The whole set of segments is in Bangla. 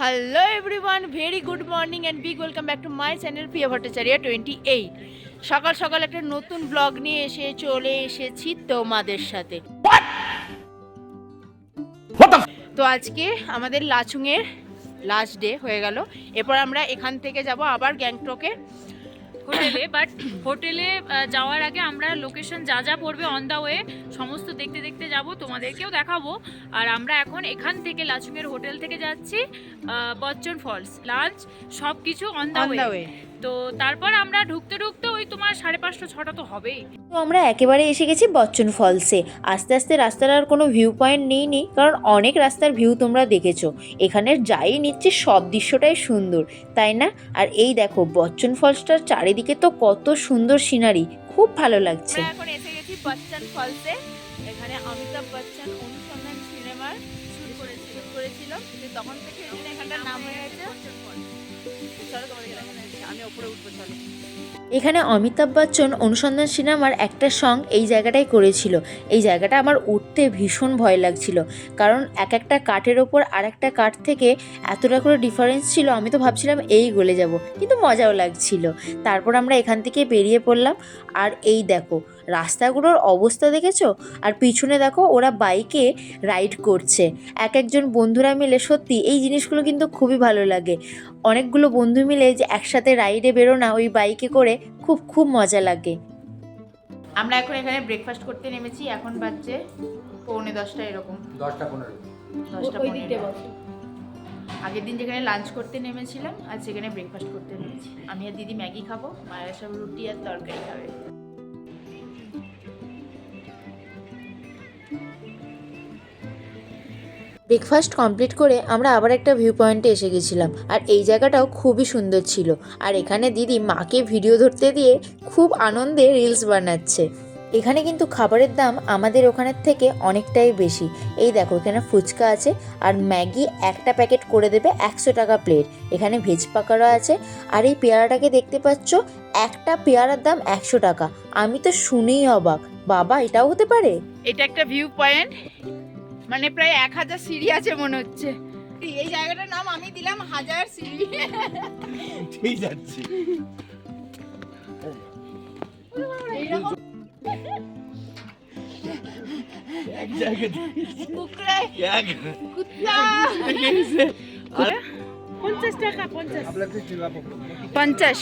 Hello everyone very good morning and big welcome back to my channel Priya Bhattacharya twenty eight সকাল সকাল একটা নতুন ব্লগ নিয়ে এসে চলে এসেছি তোমাদের সাথে। তো আজকে আমাদের লাচুংয়ের লাস্ট ডে হয়ে গেল। এরপর আমরা এখান থেকে যাব আবার গ্যাংটকে। হোটেলে বাট হোটেলে যাওয়ার আগে আমরা লোকেশন যা যা পড়বে অন দ্য ওয়ে সমস্ত দেখতে দেখতে যাব তোমাদেরকেও দেখাবো। আর আমরা এখন এখান থেকে লাচুংয়ের হোটেল থেকে যাচ্ছি বচ্চন ফলস লাঞ্চ সব কিছু অন দ্য ওয়ে ওয়ে তো তারপর আমরা ঢুকতে ঢুকতে ওই তোমার সাড়ে পাঁচটা ছটা তো হবেই। তো আমরা একেবারে এসে গেছি বচ্চন ফলসে। আস্তে আস্তে রাস্তার আর কোনো ভিউ পয়েন্ট নেই নি কারণ অনেক রাস্তার ভিউ তোমরা দেখেছ। এখানের যাই নিচ্ছে সব দৃশ্যটাই সুন্দর তাই না? আর এই দেখো বচ্চন ফলসটার চারিদিকে তো কত সুন্দর সিনারি খুব ভালো লাগছে। এখন এসে গেছি বচ্চন ফলসে। এখানে অমিতাভ বচ্চন অনুসন্ধান সিনেমার শুট করেছিল করেছিল। তখন থেকে এখানে এখানটার নাম হয়ে গেছে চলো তোমাদের আমি ওপরে উঠবো চলো। এখানে অমিতাভ বচ্চন অনুসন্ধান সিনেমার একটা সং এই জায়গাটাই করেছিল। এই জায়গাটা আমার উঠতে ভীষণ ভয় লাগছিল। কারণ এক একটা কাঠের ওপর আর একটা কাঠ থেকে এতটা করে ডিফারেন্স ছিল, আমি তো ভাবছিলাম এই গলে যাব। কিন্তু মজাও লাগছিল। তারপর আমরা এখান থেকে বেরিয়ে পড়লাম। আর এই দেখো, রাস্তাগুলোর অবস্থা দেখেছ? আর পিছনে দেখো, ওরা বাইকে রাইড করছে। এক একজন বন্ধুরা মিলে সত্যি এই জিনিসগুলো কিন্তু খুবই ভালো লাগে। অনেকগুলো বন্ধু মিলে যে একসাথে রাইডে বেরো না ওই বাইকে করে খুব খুব মজা লাগে। আমরা এখন এখানে ব্রেকফাস্ট করতে নেমেছি এখন বাজছে পৌনে দশটা এরকম। দশটা পনেরো। দশটা পনেরো। আগের দিন যেখানে লাঞ্চ করতে নেমেছিলাম আর সেখানে ব্রেকফাস্ট করতে নেমেছি। আমি আর দিদি ম্যাগি খাব মায়ের সব রুটি আর তরকারি খাবে। ব্রেকফাস্ট কমপ্লিট করে আমরা আবার একটা ভিউ পয়েন্টে এসে গেছিলাম। আর এই জায়গাটাও খুবই সুন্দর ছিল। আর এখানে দিদি মাকে ভিডিও ধরতে দিয়ে খুব আনন্দে রিলস বানাচ্ছে। এখানে কিন্তু খাবারের দাম আমাদের ওখানের থেকে অনেকটাই বেশি। এই দেখো, এখানে ফুচকা আছে আর ম্যাগি একটা প্যাকেট করে দেবে একশো টাকা প্লেট এখানে ভেজ পাকোড়া আছে। আর এই পেয়ারাটাকে দেখতে পাচ্ছ, একটা পেয়ারার দাম একশো টাকা। আমি তো শুনেই অবাক। বাবা, এটাও হতে পারে? এটা একটা ভিউ পয়েন্ট মানে প্রায় এক হাজার সিঁড়ি আছে মনে হচ্ছে। এই জায়গাটার নাম আমি দিলাম হাজার সিঁড়ি। ঠিক যাচ্ছি এক জায়গায় কুকুরে এক কুত্তা পঞ্চাশ টাকা পঞ্চাশ। পঞ্চাশ।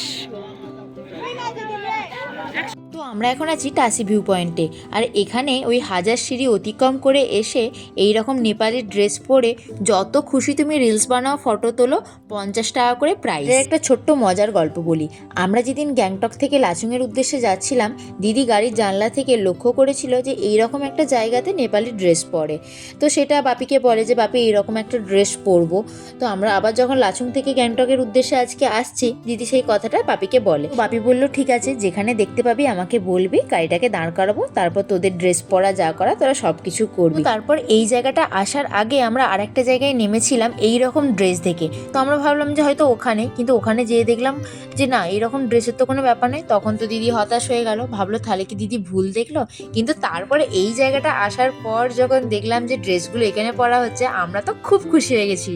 তো আমরা এখন আছি টাসি ভিউ পয়েন্টে আর এখানে ওই হাজার সিঁড়ি অতিক্রম করে এসে এই রকম নেপালি ড্রেস পরে যত খুশি তুমি রিলস বানাও, ফটো তোলো, পঞ্চাশ টাকা করে প্রাইস একটা ছোট্ট মজার গল্প বলি। আমরা যেদিন গ্যাংটক থেকে লাচুংয়ের উদ্দেশ্যে যাচ্ছিলাম, দিদি গাড়ির জানলা থেকে লক্ষ্য করেছিল যে এই রকম একটা জায়গাতে নেপালি ড্রেস পরে। তো সেটা বাপিকে বলে যে, বাপি, এইরকম একটা ড্রেস পরবো। তো আমরা আবার যখন লাচুং থেকে গ্যাংটকের উদ্দেশ্যে আজকে আসছি, দিদি সেই কথাটা বাপিকে বলে। বাপি বলল, ঠিক আছে, যেখানে দেখতে পাবি আমাকে বলবি গাড়িটাকে দাঁড় করাবো তারপর তোদের ড্রেস পরা যা করা তোরা সব কিছু করবি তারপর এই জায়গাটা আসার আগে আমরা আরেকটা জায়গায় নেমেছিলাম এই রকম ড্রেস দেখে। তো আমরা ভাবলাম যে হয়তো ওখানে কিন্তু ওখানে যেয়ে দেখলাম যে না এইরকম ড্রেসের তো কোনো ব্যাপার নেই। তখন তো দিদি হতাশ হয়ে গেল ভাবলো তাহলে কি দিদি ভুল দেখল? কিন্তু তারপরে এই জায়গাটা আসার পর যখন দেখলাম যে ড্রেসগুলো এখানে পরা হচ্ছে আমরা তো খুব খুশি হয়ে গেছি।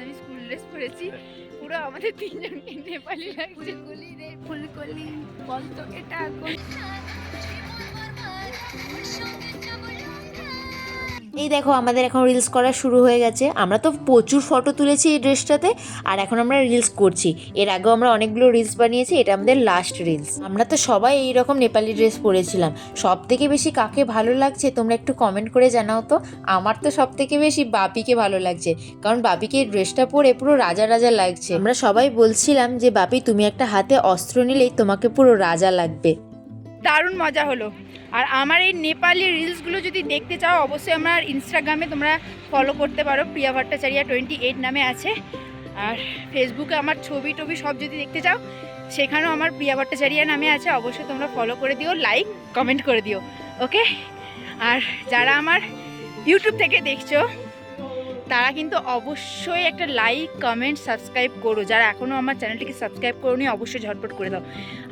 আমি স্কুল ড্রেস পরেছি পুরো আমাদের তিনজনকে নেপালি লাগছে ফুলকলি বলতো এটা। এই দেখো আমাদের এখন রিলস করা শুরু হয়ে গেছে। আমরা তো প্রচুর ফটো তুলেছি এই ড্রেসটাতে আর এখন আমরা রিলস করছি। এর আগেও আমরা অনেকগুলো রিলস বানিয়েছি, এটা আমাদের লাস্ট রিলস আমরা তো সবাই এই রকম নেপালি ড্রেস পরেছিলাম। সব থেকে বেশি কাকে ভালো লাগছে তোমরা একটু কমেন্ট করে জানাও তো। আমার তো সব থেকে বেশি বাপিকে ভালো লাগছে, কারণ বাপিকে এই ড্রেসটা পরে পুরো রাজা রাজা লাগছে। আমরা সবাই বলছিলাম যে, বাপি, তুমি একটা হাতে অস্ত্র নিলেই তোমাকে পুরো রাজা লাগবে। দারুণ মজা হলো। আর আমার এই নেপালি রিলসগুলো যদি দেখতে চাও, অবশ্যই আমার ইনস্টাগ্রামে তোমরা ফলো করতে পারো, প্রিয়া ভট্টাচারিয়া টোয়েন্টি এইট নামে আছে। আর ফেসবুকে আমার ছবি টবি সব যদি দেখতে চাও, সেখানেও আমার প্রিয়া ভট্টাচারিয়া নামে আছে, অবশ্যই তোমরা ফলো করে দিও লাইক কমেন্ট করে দিও ওকে আর যারা আমার ইউটিউব থেকে দেখছ তারা কিন্তু অবশ্যই একটা লাইক কমেন্ট সাবস্ক্রাইব করো। যারা এখনও আমার চ্যানেলটিকে সাবস্ক্রাইব করোনি অবশ্যই ঝটপট করে দাও।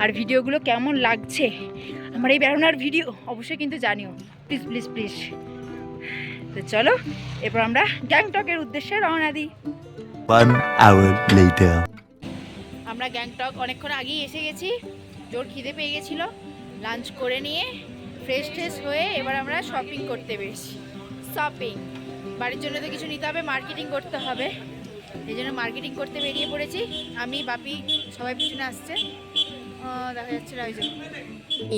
আর ভিডিওগুলো কেমন লাগছে? আমার এই বেড়ানোর ভিডিও অবশ্যই কিন্তু জানিও। প্লিজ প্লিজ প্লিজ তো চলো এরপর আমরা গ্যাংটকের উদ্দেশ্যে রওনা দিই. আমরা গ্যাংটক অনেকক্ষণ আগেই এসে গেছি। জোর খিদে পেয়ে গেছিল। লাঞ্চ করে নিয়ে ফ্রেশ ট্রেশ হয়ে এবার আমরা শপিং করতে বেরোছি শপিং বাড়ির জন্য তো কিছু নিতে হবে মার্কেটিং করতে হবে। এই জন্য মার্কেটিং করতে বেরিয়ে পড়েছি। আমি, বাপি সবাই পিছনে আসছে। দেখা যাচ্ছে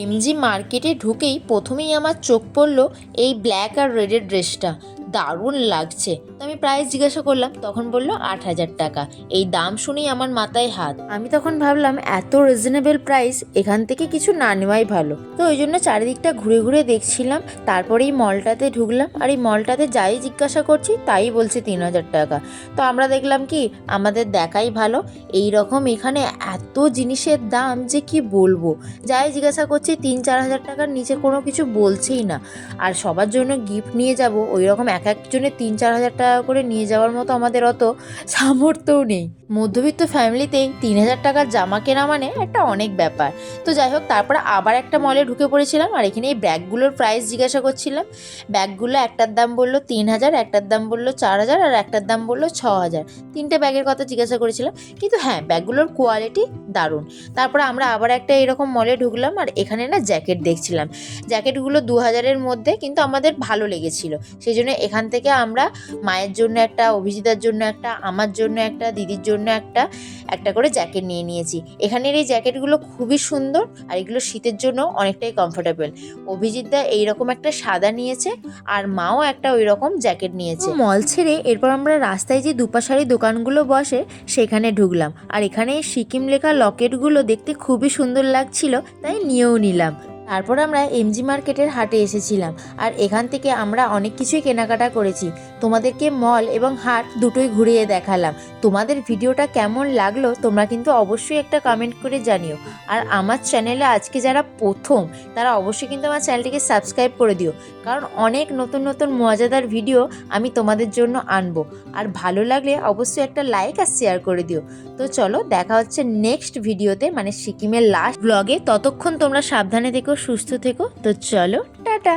এমজি মার্কেটে ঢুকেই প্রথমেই আমার চোখ পড়ল এই ব্ল্যাক আর রেডের ড্রেসটা দারুণ লাগছে। তো আমি প্রাইস জিজ্ঞাসা করলাম, তখন বলল আট হাজার টাকা। এই দাম শুনেই আমার মাথায় হাত। আমি তখন ভাবলাম, এত রিজনেবল প্রাইস এখান থেকে কিছু না নেওয়াই ভালো। তো ওই জন্য চারিদিকটা ঘুরে ঘুরে দেখছিলাম, তারপরে এই মলটাতে ঢুকলাম। আর এই মলটাতে যাই জিজ্ঞাসা করছি, তাই বলছে তিন হাজার টাকা। তো আমরা দেখলাম কি, আমাদের দেখাই ভালো। এই রকম এখানে এত জিনিসের দাম যে কি বলব? যাই জিজ্ঞাসা করছি, তিন চার হাজার টাকার নিচে কোনো কিছু বলছেই না। আর সবার জন্য গিফট নিয়ে যাব ওই রকম এক একজনের তিন চার হাজার টাকা করে নিয়ে যাওয়ার মতো আমাদের অত সামর্থ্যও নেই। মধ্যবিত্ত ফ্যামিলিতেই তিন হাজার টাকার জামা কেনা মানে একটা অনেক ব্যাপার। তো যাই হোক, তারপরে আবার একটা মলে ঢুকে পড়েছিলাম আর এখানে এই ব্যাগগুলোর প্রাইস জিজ্ঞাসা করছিলাম। ব্যাগগুলো একটার দাম বলল তিন হাজার, একটার দাম বলল চার হাজার আর একটার দাম বলল ছ হাজার। তিনটে ব্যাগের কথা জিজ্ঞাসা করেছিলাম। কিন্তু হ্যাঁ ব্যাগগুলোর কোয়ালিটি দারুণ। তারপরে আমরা আবার একটা এরকম মলে ঢুকলাম আর এখানে না জ্যাকেট দেখছিলাম। জ্যাকেটগুলো দু হাজারের মধ্যে কিন্তু আমাদের ভালো লেগেছিল। সেই জন্য এখান থেকে আমরা মায়ের জন্য একটা, অভিজিতার জন্য একটা, আমার জন্য একটা, দিদির জন্য একটা একটা করে জ্যাকেট নিয়ে নিয়েছি। এখানের এই জ্যাকেটগুলো খুবই সুন্দর আর এগুলো শীতের জন্য অনেকটাই কমফোর্টেবল অভিজিৎদা এইরকম একটা সাদা নিয়েছে আর মাও একটা ওই রকম জ্যাকেট নিয়েছে মল ছেড়ে এরপর আমরা রাস্তায় যে দুপাশারি দোকানগুলো বসে সেখানে ঢুকলাম। আর এখানে সিকিম লেখা লকেটগুলো দেখতে খুবই সুন্দর লাগছিল, তাই নিয়েও নিলাম। তারপর আমরা এমজি মার্কেটের হাটে এসেছিলাম। আর এখান থেকে আমরা অনেক কিছুই কেনাকাটা করেছি। তোমাদেরকে মল এবং হাট দুটোই ঘুরিয়ে দেখালাম। তোমাদের ভিডিওটা কেমন লাগল তোমরা কিন্তু অবশ্যই একটা কমেন্ট করে জানিও। আর আমার চ্যানেলে আজকে যারা প্রথম, তারা অবশ্যই কিন্তু আমার চ্যানেলটিকে সাবস্ক্রাইব করে দিও। কারণ অনেক নতুন নতুন মজাদার ভিডিও আমি তোমাদের জন্য আনব। আর ভালো লাগলে অবশ্যই একটা লাইক আর শেয়ার করে দিও। তো চলো দেখা হচ্ছে নেক্সট ভিডিওতে মানে সিকিমের লাস্ট ব্লগে ততক্ষণ তোমরা সাবধানে থেকো সুস্থ থেকো তো চলো টাটা।